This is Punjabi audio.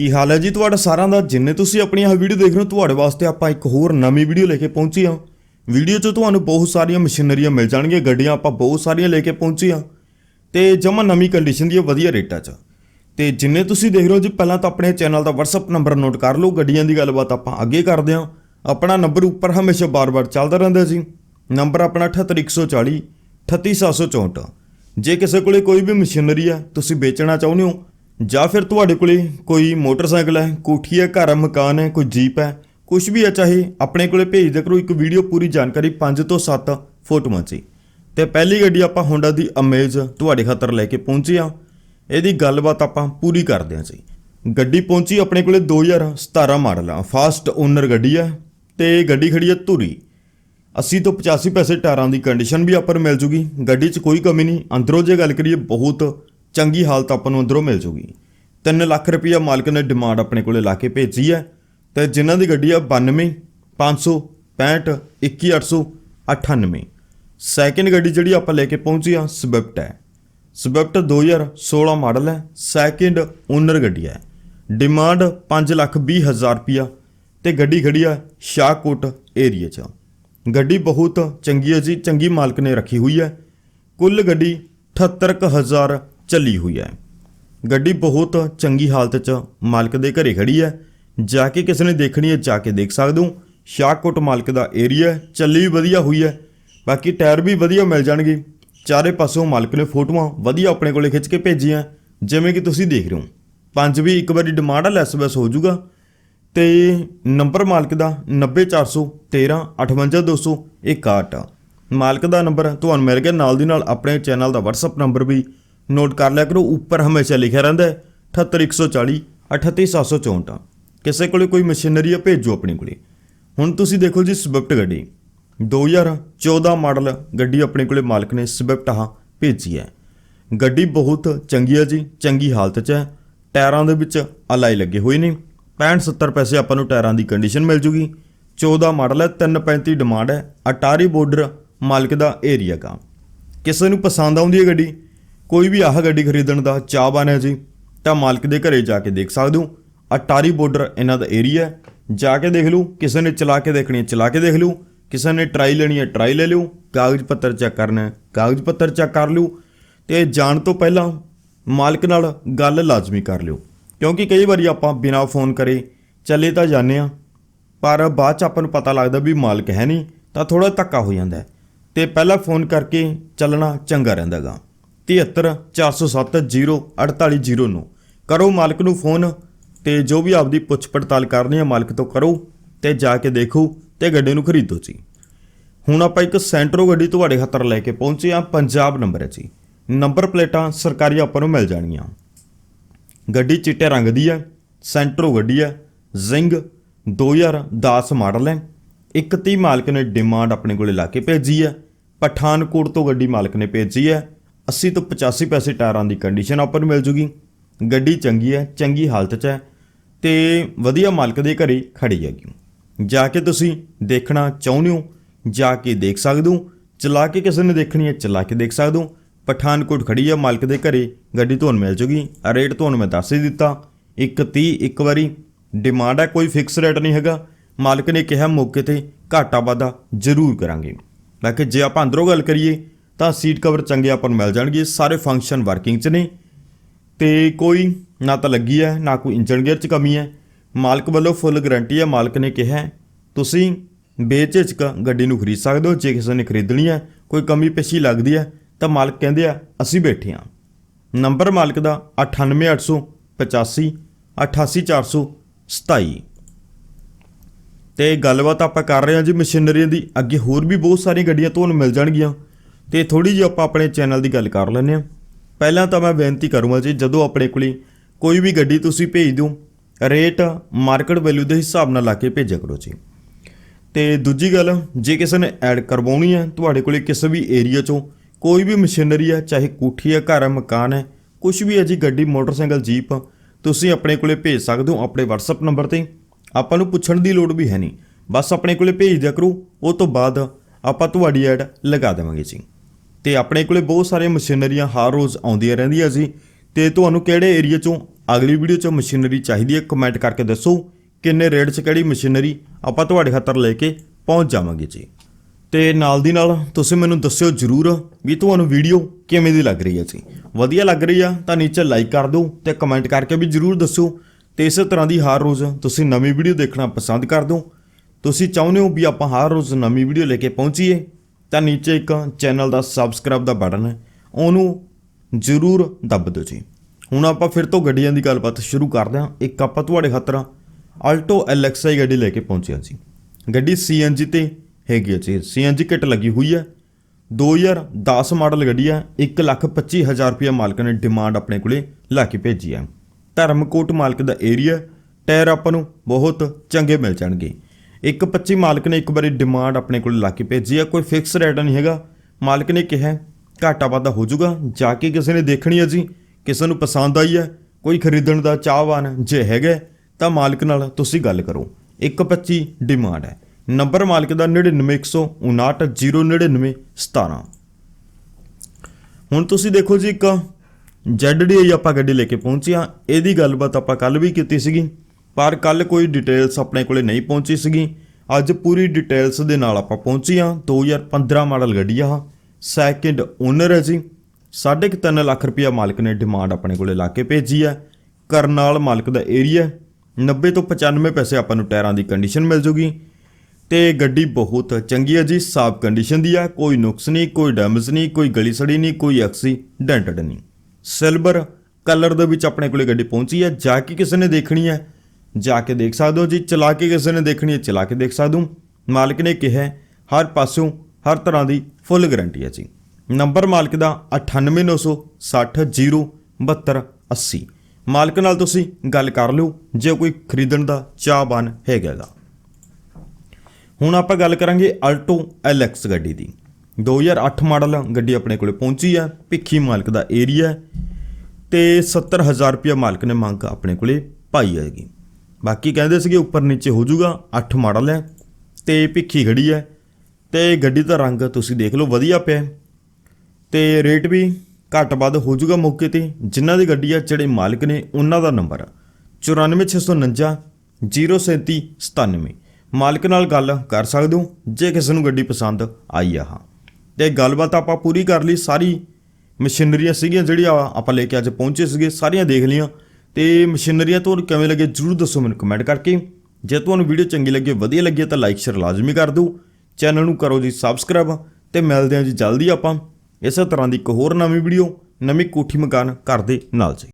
ਕੀ ਹਾਲ ਹੈ ਜੀ ਤੁਹਾਡਾ ਸਾਰਿਆਂ ਦਾ? ਜਿੰਨੇ ਤੁਸੀਂ ਆਪਣੀ ਆਹ ਵੀਡੀਓ ਦੇਖ ਰਹੇ ਹੋ, ਤੁਹਾਡੇ ਵਾਸਤੇ ਆਪਾਂ ਇੱਕ ਹੋਰ ਨਵੀਂ ਵੀਡੀਓ ਲੈ ਕੇ ਪਹੁੰਚੇ ਹਾਂ। ਵੀਡੀਓ 'ਚ ਤੁਹਾਨੂੰ ਬਹੁਤ ਸਾਰੀਆਂ ਮਸ਼ੀਨਰੀਆਂ ਮਿਲ ਜਾਣਗੀਆਂ, ਗੱਡੀਆਂ ਆਪਾਂ ਬਹੁਤ ਸਾਰੀਆਂ ਲੈ ਕੇ ਪਹੁੰਚੇ ਹਾਂ। ਤੇ ਜਮਾ ਨਵੀਂ ਕੰਡੀਸ਼ਨ ਦੀਆਂ ਵਧੀਆ ਰੇਟਾਂ 'ਚ। ਤੇ ਜਿੰਨੇ ਤੁਸੀਂ ਦੇਖ ਰਹੇ ਹੋ ਜੀ, ਪਹਿਲਾਂ ਤਾਂ ਆਪਣੇ ਚੈਨਲ ਦਾ WhatsApp ਨੰਬਰ ਨੋਟ ਕਰ ਲਓ, ਗੱਡੀਆਂ ਦੀ ਗੱਲਬਾਤ ਆਪਾਂ ਅੱਗੇ ਕਰਦੇ ਹਾਂ। ਆਪਣਾ ਨੰਬਰ ਉੱਪਰ ਹਮੇਸ਼ਾ ਬਾਰ-ਬਾਰ ਚੱਲਦਾ ਰਹਿੰਦਾ ਜੀ। ਨੰਬਰ ਆਪਣਾ 78140 38764 ਜੇ ਕਿਸੇ ਕੋਲੇ ਕੋਈ ਵੀ ਮਸ਼ੀਨਰੀ ਆ, ਤੁਸੀਂ ਵੇਚਣਾ ਚਾਹੁੰਦੇ ਹੋ ਜਾਂ ਫਿਰ ਤੁਹਾਡੇ ਕੋਲੇ ਕੋਈ ਮੋਟਰਸਾਈਕਲ ਹੈ, ਕੋਠੀ ਹੈ, ਘਰ ਹੈ, ਮਕਾਨ ਹੈ, ਕੋਈ ਜੀਪ ਹੈ ਕੁਝ ਵੀ ਹੈ, ਚਾਹੇ ਆਪਣੇ ਕੋਲੇ ਭੇਜ ਦਿਆ ਕਰੋ, ਇੱਕ ਵੀਡੀਓ ਪੂਰੀ ਜਾਣਕਾਰੀ 5 ਤੋਂ 7 ਫੋਟੋਆਂ 'ਚ ਹੀ। ਤੇ ਪਹਿਲੀ ਗੱਡੀ ਆਪਾਂ ਹੋਂਡਾ ਦੀ ਅਮੇਜ਼ ਤੁਹਾਡੇ ਖਾਤਰ ਲੈ ਕੇ ਪਹੁੰਚੇ ਆ ਇਹਦੀ ਗੱਲਬਾਤ ਆਪਾਂ ਪੂਰੀ ਕਰਦੇ ਹਾਂ ਜੀ। ਗੱਡੀ ਪਹੁੰਚੀ ਆਪਣੇ ਕੋਲੇ 2017 ਮਾਡਲ ਆ। ਫਾਸਟ ਓਨਰ ਗੱਡੀ ਹੈ ਤੇ ਗੱਡੀ ਖੜੀ ਹੈ ਧੂਰੀ। 80 ਤੋਂ 85 ਪੈਸੇ ਟਾਇਰਾਂ ਦੀ ਕੰਡੀਸ਼ਨ ਵੀ ਆਪਾਂ ਨੂੰ ਮਿਲ ਜੂਗੀ। ਗੱਡੀ 'ਚ ਕੋਈ ਕਮੀ ਨਹੀਂ। ਅੰਦਰੋਂ ਜੇ ਗੱਲ ਕਰੀਏ, ਬਹੁਤ ਚੰਗੀ ਹਾਲਤ ਆਪਾਂ ਨੂੰ ਅੰਦਰੋਂ ਮਿਲ ਜੂਗੀ। 3 ਲੱਖ ਰੁਪਈਆ ਮਾਲਕ ਨੇ ਡਿਮਾਂਡ ਆਪਣੇ ਕੋਲੇ ਲਾ ਕੇ ਭੇਜੀ ਹੈ ਤੇ ਜਿਨ੍ਹਾਂ ਦੀ ਗੱਡੀ ਆ 92 565 21898 ਸੈਕਿੰਡ ਗੱਡੀ ਜਿਹੜੀ ਆਪਾਂ ਲੈ ਕੇ ਪਹੁੰਚੀ ਆ ਸਵਿਫਟ ਹੈ। ਸਵਿਫਟ 2016 ਮਾਡਲ ਹੈ ਸੈਕਿੰਡ ਓਨਰ ਗੱਡੀ ਹੈ। ਡਿਮਾਂਡ 5 ਲੱਖ 20 ਹਜ਼ਾਰ ਰੁਪਿਆ ਤੇ ਗੱਡੀ ਖੜੀ ਆ ਸ਼ਾਹਕੋਟ ਏਰੀਆ 'ਚ। ਗੱਡੀ ਬਹੁਤ ਚੰਗੀ ਹੈ ਜੀ, ਚੰਗੀ ਮਾਲਕ ਨੇ ਰੱਖੀ ਹੋਈ ਹੈ। ਕੁੱਲ ਗੱਡੀ 78000 ਚੱਲੀ ਹੋਈ ਹੈ। ਗੱਡੀ ਬਹੁਤ ਚੰਗੀ ਹਾਲਤ 'ਚ ਮਾਲਕ ਦੇ ਘਰੇ ਖੜੀ ਹੈ। ਜਾ ਕੇ ਕਿਸੇ ਨੇ ਦੇਖਣੀ ਹੈ, ਜਾ ਕੇ ਦੇਖ ਸਕਦੇ ਹੋ। ਸ਼ਾਹਕੋਟ ਮਾਲਕ ਦਾ ਏਰੀਆ ਚੱਲੀ ਵੀ ਵਧੀਆ ਹੋਈ ਹੈ। ਬਾਕੀ ਟਾਇਰ ਵੀ ਵਧੀਆ ਮਿਲ ਜਾਣਗੇ। ਚਾਰੇ ਪਾਸੋਂ ਮਾਲਕ ਨੇ ਫੋਟੋਆਂ ਵਧੀਆ ਆਪਣੇ ਕੋਲੇ ਖਿੱਚ ਕੇ ਭੇਜੀਆਂ। ਜਿਵੇਂ ਕਿ ਤੁਸੀਂ ਦੇਖ ਰਹੇ ਹੋ। ਪੰਜ ਵੀ ਇੱਕ ਵਾਰੀ ਡਿਮਾਂਡ ਆ ਲੈਸ ਵੈਸ ਹੋ ਜਾਊਗਾ ਤੇ ਨੰਬਰ ਮਾਲਕ ਦਾ 90413 58261 ਮਾਲਕ ਦਾ ਨੰਬਰ ਤੁਹਾਨੂੰ ਮਿਲ ਗਿਆ। ਨਾਲ ਦੀ ਨਾਲ ਆਪਣੇ ਚੈਨਲ ਦਾ WhatsApp ਨੰਬਰ ਵੀ ਨੋਟ ਕਰ ਲਿਆ ਕਰੋ, ਉੱਪਰ ਹਮੇਸ਼ਾ ਲਿਖਿਆ ਰਹਿੰਦਾ ਹੈ 78140 38764 ਕਿਸੇ ਕੋਲੇ ਕੋਈ ਮਸ਼ੀਨਰੀ ਆ, ਭੇਜੋ ਆਪਣੇ ਕੋਲੇ। ਹੁਣ ਤੁਸੀਂ ਦੇਖੋ ਜੀ ਸਵਿਫਟ ਗੱਡੀ। 2014 ਮਾਡਲ ਗੱਡੀ ਆਪਣੇ ਕੋਲੇ ਮਾਲਕ ਨੇ ਸਵਿਫਟ ਆ ਭੇਜੀ ਹੈ। ਗੱਡੀ ਬਹੁਤ ਚੰਗੀ ਹੈ ਜੀ, ਚੰਗੀ ਹਾਲਤ 'ਚ ਹੈ। ਟਾਇਰਾਂ ਦੇ ਵਿੱਚ ਅਲਾਈ ਲੱਗੇ ਹੋਏ ਨੇ। 65 70 ਪੈਸੇ ਆਪਾਂ ਨੂੰ ਟਾਇਰਾਂ ਦੀ ਕੰਡੀਸ਼ਨ ਮਿਲ ਜੂਗੀ। 14 ਮਾਡਲ ਹੈ 335 ਡਿਮਾਂਡ ਹੈ। ਅਟਾਰੀ ਬਾਰਡਰ ਮਾਲਕ ਦਾ ਏਰੀਆ ਦਾ ਕਿਸੇ ਨੂੰ ਪਸੰਦ ਆਉਂਦੀ ਹੈ ਗੱਡੀ ਕੋਈ ਵੀ ਆਹ ਗੱਡੀ ਖਰੀਦਣ ਦਾ ਚਾਹਵਾਨ ਹੈ ਜੀ, ਤਾਂ ਮਾਲਕ ਦੇ ਘਰੇ ਜਾ ਕੇ ਦੇਖ ਸਕਦੇ ਹੋ। ਅਟਾਰੀ ਬਾਰਡਰ ਇਹਨਾਂ ਦਾ ਏਰੀਆ ਹੈ। ਜਾ ਕੇ ਦੇਖ ਲਓ, ਕਿਸੇ ਨੇ ਚਲਾ ਕੇ ਦੇਖਣੀ ਹੈ, ਚਲਾ ਕੇ ਦੇਖ ਲਓ। ਕਿਸੇ ਨੇ ਟਰਾਈ ਲੈਣੀ ਹੈ ਟਰਾਈ ਲੈ ਲਿਓ। ਕਾਗਜ਼ ਪੱਤਰ ਚੈੱਕ ਕਰਨਾ ਹੈ, ਕਾਗਜ਼ ਪੱਤਰ ਚੈੱਕ ਕਰ ਲਿਓ। ਤੇ ਜਾਣ ਤੋਂ ਪਹਿਲਾਂ ਮਾਲਕ ਨਾਲ ਗੱਲ ਲਾਜ਼ਮੀ ਕਰ ਲਿਓ। ਕਿਉਂਕਿ ਕਈ ਵਾਰੀ ਆਪਾਂ ਬਿਨਾਂ ਫੋਨ ਕਰੇ ਚੱਲੇ ਤਾਂ ਜਾਂਦੇ ਆ ਪਰ ਬਾਅਦ ਚ ਆਪਾਂ ਨੂੰ ਪਤਾ ਲੱਗਦਾ ਵੀ ਮਾਲਕ ਹੈ ਨਹੀਂ, ਤਾਂ ਥੋੜਾ ਧੱਕਾ ਹੋ ਜਾਂਦਾ ਹੈ। ਤੇ ਪਹਿਲਾਂ ਫੋਨ ਕਰਕੇ ਚੱਲਣਾ ਚੰਗਾ ਰਹਿੰਦਾਗਾ 7340704809 ਕਰੋ ਮਾਲਕ ਨੂੰ ਫੋਨ ਤੇ ਜੋ ਵੀ ਆਪਦੀ ਪੁੱਛ ਪੜਤਾਲ ਕਰਨੀ ਹੈ, ਮਾਲਕ ਤੋਂ ਕਰੋ ਤੇ ਜਾ ਕੇ ਦੇਖੋ ਤੇ ਗੱਡੀ ਨੂੰ ਖਰੀਦੋ ਜੀ। ਹੁਣ ਆਪਾਂ ਇੱਕ ਸੈਂਟਰੋ ਗੱਡੀ ਤੁਹਾਡੇ ਖਾਤਰ ਲੈ ਕੇ ਪਹੁੰਚੇ ਆ ਪੰਜਾਬ ਨੰਬਰ ਹੈ ਜੀ। ਨੰਬਰ ਪਲੇਟਾਂ ਸਰਕਾਰੀ ਆਪਾਂ ਨੂੰ ਮਿਲ ਜਾਣਗੀਆਂ ਗੱਡੀ ਚਿੱਟੇ ਰੰਗ ਦੀ ਹੈ, ਸੈਂਟਰੋ ਗੱਡੀ ਹੈ ਜ਼ਿੰਗ 2010 ਮਾਡਲ ਹੈ। 31 ਮਾਲਕ ਨੇ ਡਿਮਾਂਡ ਆਪਣੇ ਕੋਲੇ ਲਾ ਕੇ ਭੇਜੀ ਹੈ, ਪਠਾਨਕੋਟ ਤੋਂ ਗੱਡੀ ਮਾਲਕ ਨੇ ਭੇਜੀ ਹੈ। 80 ਤੋਂ 85 ਪੈਸੇ ਟਾਇਰਾਂ ਦੀ ਕੰਡੀਸ਼ਨ ਆਪਾਂ ਮਿਲ ਜੂਗੀ। ਗੱਡੀ ਚੰਗੀ ਹੈ, ਚੰਗੀ ਹਾਲਤ 'ਚ ਹੈ ਤੇ ਵਧੀਆ ਮਾਲਕ ਦੇ ਘਰੇ ਖੜੀ ਹੈਗੀ ਜਾ ਕੇ ਤੁਸੀਂ ਦੇਖਣਾ ਚਾਹੁੰਦੇ ਹੋ, ਜਾ ਕੇ ਦੇਖ ਸਕਦੇ ਹੋ, ਚਲਾ ਕੇ ਕਿਸੇ ਨੇ ਦੇਖਣੀ ਹੈ, ਚਲਾ ਕੇ ਦੇਖ ਸਕਦੇ ਹੋ। ਪਠਾਨਕੋਟ ਖੜੀ ਹੈ, ਮਾਲਕ ਦੇ ਘਰੇ ਗੱਡੀ ਤੁਹਾਨੂੰ ਮਿਲ ਜੂਗੀ। ਰੇਟ ਤੁਹਾਨੂੰ ਮੈਂ ਦੱਸ ਹੀ ਦਿੱਤਾ। 130 ਇੱਕ ਵਾਰੀ। ਡਿਮਾਂਡ ਹੈ, ਕੋਈ ਫਿਕਸ ਰੇਟ ਨਹੀਂ ਹੈਗਾ। ਮਾਲਕ ਨੇ ਕਿਹਾ ਮੌਕੇ ਤੇ ਘਾਟਾ ਵਾਧਾ ਜ਼ਰੂਰ ਕਰਾਂਗੇ। ਬਾਕੀ ਜੇ ਆਪਾਂ ਅੰਦਰੋਂ ਗੱਲ ਕਰੀਏ ਤਾਂ ਸੀਟ ਕਵਰ ਚੰਗੇ ਆਪਾਂ ਨੂੰ ਮਿਲ ਜਾਣਗੇ, ਸਾਰੇ ਫੰਕਸ਼ਨ ਵਰਕਿੰਗ 'ਚ ਨੇ। ਤੇ ਕੋਈ ਨਾ ਤਾਂ ਲੱਗੀ ਹੈ, ਨਾ ਕੋਈ ਇੰਜਨ ਗੇਅਰ 'ਚ ਕਮੀ ਹੈ। ਮਾਲਕ ਵੱਲੋਂ ਫੁੱਲ ਗਾਰੰਟੀ ਹੈ, ਮਾਲਕ ਨੇ ਕਿਹਾ ਤੁਸੀਂ ਬੇਝਿਜਕ ਗੱਡੀ ਨੂੰ ਖਰੀਦ ਸਕਦੇ ਹੋ, ਜੇ ਕਿਸੇ ਨੇ ਖਰੀਦਣੀ ਹੈ, ਕੋਈ ਕਮੀ ਪੇਸ਼ੀ ਲੱਗਦੀ ਹੈ, ਤਾਂ ਮਾਲਕ ਕਹਿੰਦੇ ਆ, ਅਸੀਂ ਬੈਠੇ ਹਾਂ। ਨੰਬਰ ਮਾਲਕ ਦਾ 98885 88427 ਤੇ ਗੱਲਬਾਤ ਆਪਾਂ ਕਰ ਰਹੇ ਹਾਂ ਜੀ, ਮਸ਼ੀਨਰੀਆਂ ਦੀ ਅੱਗੇ ਹੋਰ ਵੀ ਬਹੁਤ ਸਾਰੀਆਂ ਗੱਡੀਆਂ ਤੁਹਾਨੂੰ ਮਿਲ ਜਾਣਗੀਆਂ। ਤੇ ਥੋੜੀ ਜਿਹੀ ਆਪਾਂ ਆਪਣੇ ਚੈਨਲ ਦੀ ਗੱਲ ਕਰ ਲੈਂਦੇ ਹਾਂ। ਪਹਿਲਾਂ ਤਾਂ ਮੈਂ ਬੇਨਤੀ ਕਰੂੰਗਾ ਜੀ, ਜਦੋਂ ਆਪਣੇ ਕੋਲੇ ਕੋਈ ਵੀ ਗੱਡੀ ਤੁਸੀਂ ਭੇਜ ਦਿਓ, ਰੇਟ, ਮਾਰਕੀਟ ਵੈਲਿਊ ਦੇ ਹਿਸਾਬ ਨਾਲ ਲਾ ਕੇ ਭੇਜਿਆ ਕਰੋ ਜੀ। ਤੇ ਦੂਜੀ ਗੱਲ, ਜੇ ਕਿਸੇ ਨੇ ਐਡ ਕਰਵਾਉਣੀ ਹੈ, ਤੁਹਾਡੇ ਕੋਲੇ ਕਿਸੇ ਵੀ ਏਰੀਆ ਚੋਂ ਕੋਈ ਵੀ ਮਸ਼ੀਨਰੀ ਹੈ, ਚਾਹੇ ਕੋਠੀ ਹੈ, ਘਰ ਹੈ, ਮਕਾਨ ਹੈ ਕੁਝ ਵੀ ਹੈ ਜੀ, ਗੱਡੀ, ਮੋਟਰਸਾਈਕਲ, ਜੀਪ, ਤੁਸੀਂ ਆਪਣੇ ਕੋਲੇ ਭੇਜ ਸਕਦੇ ਹੋ ਆਪਣੇ WhatsApp ਨੰਬਰ ਤੇ। ਆਪਾਂ ਨੂੰ ਪੁੱਛਣ ਦੀ ਲੋੜ ਵੀ ਹੈ ਨਹੀਂ। ਬਸ ਆਪਣੇ ਕੋਲੇ ਭੇਜ ਦਿਆ ਕਰੋ, ਉਹ ਤੋਂ ਬਾਅਦ ਆਪਾਂ ਤੁਹਾਡੀ ਐਡ ਲਗਾ ਦੇਵਾਂਗੇ ਜੀ। ਤੇ ਆਪਣੇ ਕੋਲੇ ਬਹੁਤ ਸਾਰੀਆਂ ਮਸ਼ੀਨਰੀਆਂ ਹਰ ਰੋਜ਼ ਆਉਂਦੀਆਂ ਰਹਿੰਦੀਆਂ ਜੀ। ਤੇ ਤੁਹਾਨੂੰ ਕਿਹੜੇ ਏਰੀਆ ਚੋਂ ਅਗਲੀ ਵੀਡੀਓ 'ਚ ਮਸ਼ੀਨਰੀ ਚਾਹੀਦੀ ਹੈ ਕਮੈਂਟ ਕਰਕੇ ਦੱਸੋ ਕਿੰਨੇ ਰੇਟ 'ਚ ਕਿਹੜੀ ਮਸ਼ੀਨਰੀ ਆਪਾਂ ਤੁਹਾਡੇ ਖਾਤਰ ਲੈ ਕੇ ਪਹੁੰਚ ਜਾਵਾਂਗੇ ਜੀ। ਤੇ ਨਾਲ ਦੀ ਨਾਲ ਤੁਸੀਂ ਮੈਨੂੰ ਦੱਸਿਓ ਜਰੂਰ ਵੀ ਤੁਹਾਨੂੰ ਵੀਡੀਓ ਕਿਵੇਂ ਦੀ ਲੱਗ ਰਹੀ ਹੈ ਜੀ। ਵਧੀਆ ਲੱਗ ਰਹੀ ਆ ਤਾਂ ਨੀਚੇ ਲਾਈਕ ਕਰ ਦਿਓ ਤੇ ਕਮੈਂਟ ਕਰਕੇ ਵੀ ਜਰੂਰ ਦੱਸਿਓ ਤੇ ਇਸੇ ਤਰ੍ਹਾਂ ਦੀ ਹਰ ਰੋਜ਼ ਤੁਸੀਂ ਨਵੀਂ ਵੀਡੀਓ ਦੇਖਣਾ ਪਸੰਦ ਕਰਦੇ ਹੋ ਤੁਸੀਂ ਚਾਹੁੰਦੇ ਹੋ ਵੀ ਆਪਾਂ ਹਰ ਰੋਜ਼ ਨਵੀਂ ਵੀਡੀਓ ਲੈ ਕੇ ਪਹੁੰਚੀਏ ਤਾਂ ਨੀਚੇ ਇੱਕ ਚੈਨਲ ਦਾ ਸਬਸਕ੍ਰਾਈਬ ਦਾ ਬਟਨ ਹੈ, ਉਹਨੂੰ ਜ਼ਰੂਰ ਦੱਬ ਦਿਓ ਜੀ। ਹੁਣ ਆਪਾਂ ਫਿਰ ਤੋਂ ਗੱਡੀਆਂ ਦੀ ਗੱਲਬਾਤ ਸ਼ੁਰੂ ਕਰਦੇ ਹਾਂ। ਇੱਕ ਆਪਾਂ ਤੁਹਾਡੇ ਖਾਤਰ ਆਲਟੋ ਐਲਐਕਸਆਈ ਗੱਡੀ ਲੈ ਕੇ ਪਹੁੰਚਿਆ ਜੀ। ਗੱਡੀ ਸੀਐਨਜੀ ਤੇ ਹੈਗੀ ਹੈ ਜੀ। ਸੀਐਨਜੀ ਕਿੱਟ ਲੱਗੀ ਹੋਈ ਹੈ। 2010 ਮਾਡਲ ਗੱਡੀ ਹੈ। 125000 ਰੁਪਏ ਮਾਲਕ ਨੇ ਡਿਮਾਂਡ ਆਪਣੇ ਕੋਲੇ ਲਾ ਕੇ ਭੇਜੀ ਹੈ। ਧਰਮਕੋਟ ਮਾਲਕ ਦਾ ਏਰੀਆ ਟਾਇਰ ਆਪਾਂ ਨੂੰ ਬਹੁਤ ਚੰਗੇ ਮਿਲ ਜਾਣਗੇ। 125 ਮਾਲਕ ਨੇ ਇੱਕ ਵਾਰੀ ਡਿਮਾਂਡ ਆਪਣੇ ਕੋਲ ਲਾ ਕੇ ਭੇਜੀ ਹੈ ਕੋਈ ਫਿਕਸ ਰੇਟ ਨਹੀਂ ਹੈਗਾ। ਮਾਲਕ ਨੇ ਕਿਹਾ, ਘਾਟਾ ਵਾਧਾ ਹੋ ਜਾਊਗਾ, ਜਾ ਕੇ ਕਿਸੇ ਨੇ ਦੇਖਣੀ ਹੈ ਜੀ, ਕਿਸੇ ਨੂੰ ਪਸੰਦ ਆਈ ਹੈ ਕੋਈ ਖਰੀਦਣ ਦਾ ਚਾਹਵਾਨ ਜੇ ਹੈਗਾ, ਤਾਂ ਮਾਲਕ ਨਾਲ ਤੁਸੀਂ ਗੱਲ ਕਰੋ। 125 ਡਿਮਾਂਡ ਹੈ। ਨੰਬਰ ਮਾਲਕ ਦਾ 9915909917 ਹੁਣ ਤੁਸੀਂ ਦੇਖੋ ਜੀ ਇੱਕ ZDI ਆਪਾਂ ਗੱਡੀ ਲੈ ਕੇ ਪਹੁੰਚਿਆ ਇਹਦੀ ਗੱਲਬਾਤ ਆਪਾਂ ਕੱਲ ਵੀ ਕੀਤੀ ਸੀਗੀ। ਪਰ ਕੱਲ ਕੋਈ ਡਿਟੇਲਸ ਆਪਣੇ ਕੋਲੇ ਨਹੀਂ ਪਹੁੰਚੀ ਸੀਗੀ। ਅੱਜ ਪੂਰੀ ਡਿਟੇਲਸ ਦੇ ਨਾਲ ਆਪਾਂ ਪਹੁੰਚੀ ਹਾਂ। 2015 ਮਾਡਲ ਗੱਡੀ ਆ ਸੈਕਿੰਡ ਓਨਰ ਹੈ ਜੀ। ਸਾਢੇ ਕੁ ਤਿੰਨ ਲੱਖ ਰੁਪਇਆ ਮਾਲਕ ਨੇ ਡਿਮਾਂਡ ਆਪਣੇ ਕੋਲੇ ਲਾ ਕੇ ਭੇਜੀ ਹੈ ਕਰਨਾਲ ਮਾਲਕ ਦਾ ਏਰੀਆ 90 ਤੋਂ 95 ਪੈਸੇ ਆਪਾਂ ਨੂੰ ਟਾਇਰਾਂ ਦੀ ਕੰਡੀਸ਼ਨ ਮਿਲ ਜੂਗੀ। ਤੇ ਗੱਡੀ ਬਹੁਤ ਚੰਗੀ ਹੈ ਜੀ, ਸਾਫ਼ ਕੰਡੀਸ਼ਨ ਦੀ ਆ। ਕੋਈ ਨੁਕਸ ਨਹੀਂ, ਕੋਈ ਡੈਮੇਜ ਨਹੀਂ, ਕੋਈ ਗਲੀ ਸੜੀ ਨਹੀਂ, ਕੋਈ ਐਕਸੀਡੈਂਟਡ ਨਹੀਂ। ਸਿਲਵਰ ਕਲਰ ਦੇ ਵਿੱਚ ਆਪਣੇ ਕੋਲੇ ਗੱਡੀ ਪਹੁੰਚੀ ਹੈ ਜਾ ਕੇ ਕਿਸੇ ਨੇ ਦੇਖਣੀ ਹੈ ਜਾ ਕੇ ਦੇਖ ਸਕਦੇ ਹੋ ਜੀ। ਚਲਾ ਕੇ ਕਿਸੇ ਨੇ ਦੇਖਣੀ ਹੈ, ਚਲਾ ਕੇ ਦੇਖ ਸਕਦੇ। ਹੋ ਮਾਲਕ ਨੇ ਕਿਹਾ, ਹਰ ਪਾਸਿਓਂ ਹਰ ਤਰ੍ਹਾਂ ਦੀ ਫੁੱਲ ਗਾਰੰਟੀ ਹੈ ਜੀ। ਨੰਬਰ ਮਾਲਕ ਦਾ 9896060280 ਮਾਲਕ ਨਾਲ ਤੁਸੀਂ ਗੱਲ ਕਰ ਲਿਓ, ਜੇ ਕੋਈ ਖਰੀਦਣ ਦਾ ਚਾਹਵਾਨ ਹੈਗਾ ਗਾ। ਹੁਣ ਆਪਾਂ ਗੱਲ ਕਰਾਂਗੇ ਅਲਟੋ ਐਲਐਕਸ ਗੱਡੀ ਦੀ। 2008 ਮਾਡਲ ਗੱਡੀ ਆਪਣੇ ਕੋਲੇ ਪਹੁੰਚੀ ਹੈ, ਭਿੱਖੀ ਮਾਲਕ ਦਾ ਏਰੀਆ ਤੇ 70000 ਰੁਪਏ ਮਾਲਕ ਨੇ ਮੰਗ ਆਪਣੇ ਕੋਲੇ ਪਾਈ ਹੈਗੀ। ਬਾਕੀ ਕਹਿੰਦੇ ਸੀਗੇ ਉੱਪਰ ਨੀਚੇ ਹੋ ਜਾਊਗਾ 8 ਮਾਡਲ ਹੈ, ਤੇ ਭਿੱਖੀ ਖੜੀ ਹੈ, ਤੇ ਗੱਡੀ ਦਾ ਰੰਗ ਤੁਸੀਂ ਦੇਖ ਲਓ ਵਧੀਆ ਪਿਆ ਹੈ। ਤੇ ਰੇਟ ਵੀ ਘੱਟ ਵੱਧ ਹੋ ਜਾਊਗਾ ਮੌਕੇ ਤੇ, ਜਿਨ੍ਹਾਂ ਦੀ ਗੱਡੀ ਆ, ਜਿਹੜੇ ਮਾਲਕ ਨੇ ਉਹਨਾਂ ਦਾ ਨੰਬਰ। 94649 03797 ਮਾਲਕ ਨਾਲ ਗੱਲ ਕਰ ਸਕਦੇ ਹੋ, ਜੇ ਕਿਸੇ ਨੂੰ ਗੱਡੀ ਪਸੰਦ ਆਈ ਆ, ਹਾਂ। ਤੇ ਗੱਲਬਾਤ ਆਪਾਂ ਪੂਰੀ ਕਰ ਲਈ, ਸਾਰੀ ਮਸ਼ੀਨਰੀਆਂ ਸੀਗੀਆਂ ਜਿਹੜੀਆਂ ਆਪਾਂ ਲੈ ਕੇ ਅੱਜ ਪਹੁੰਚੇ ਸੀਗੇ, ਸਾਰੀਆਂ ਦੇਖ ਲਈਆਂ। ਤੇ ਮਸ਼ੀਨਰੀਆਂ ਤੁਹਾਨੂੰ ਕਿਵੇਂ ਲੱਗੇ ਜਰੂਰ ਦੱਸੋ ਮੈਨੂੰ ਕਮੈਂਟ ਕਰਕੇ। ਜੇ ਤੁਹਾਨੂੰ ਵੀਡੀਓ ਚੰਗੀ ਲੱਗੇ, ਵਧੀਆ ਲੱਗੇ ਤਾਂ ਲਾਈਕ ਸ਼ੇਅਰ ਲਾਜ਼ਮੀ ਕਰ ਦਿਓ। ਚੈਨਲ ਨੂੰ ਕਰੋ ਜੀ ਸਬਸਕ੍ਰਾਈਬ ਤੇ ਮਿਲਦੇ ਹਾਂ ਜੀ ਜਲਦੀ ਆਪਾਂ। ਇਸੇ ਤਰ੍ਹਾਂ ਦੀ ਇੱਕ ਹੋਰ ਨਵੀਂ ਵੀਡੀਓ ਨਵੀਂ ਕੋਠੀ ਮਕਾਨ ਘਰ ਦੇ ਨਾਲ ਜੀ।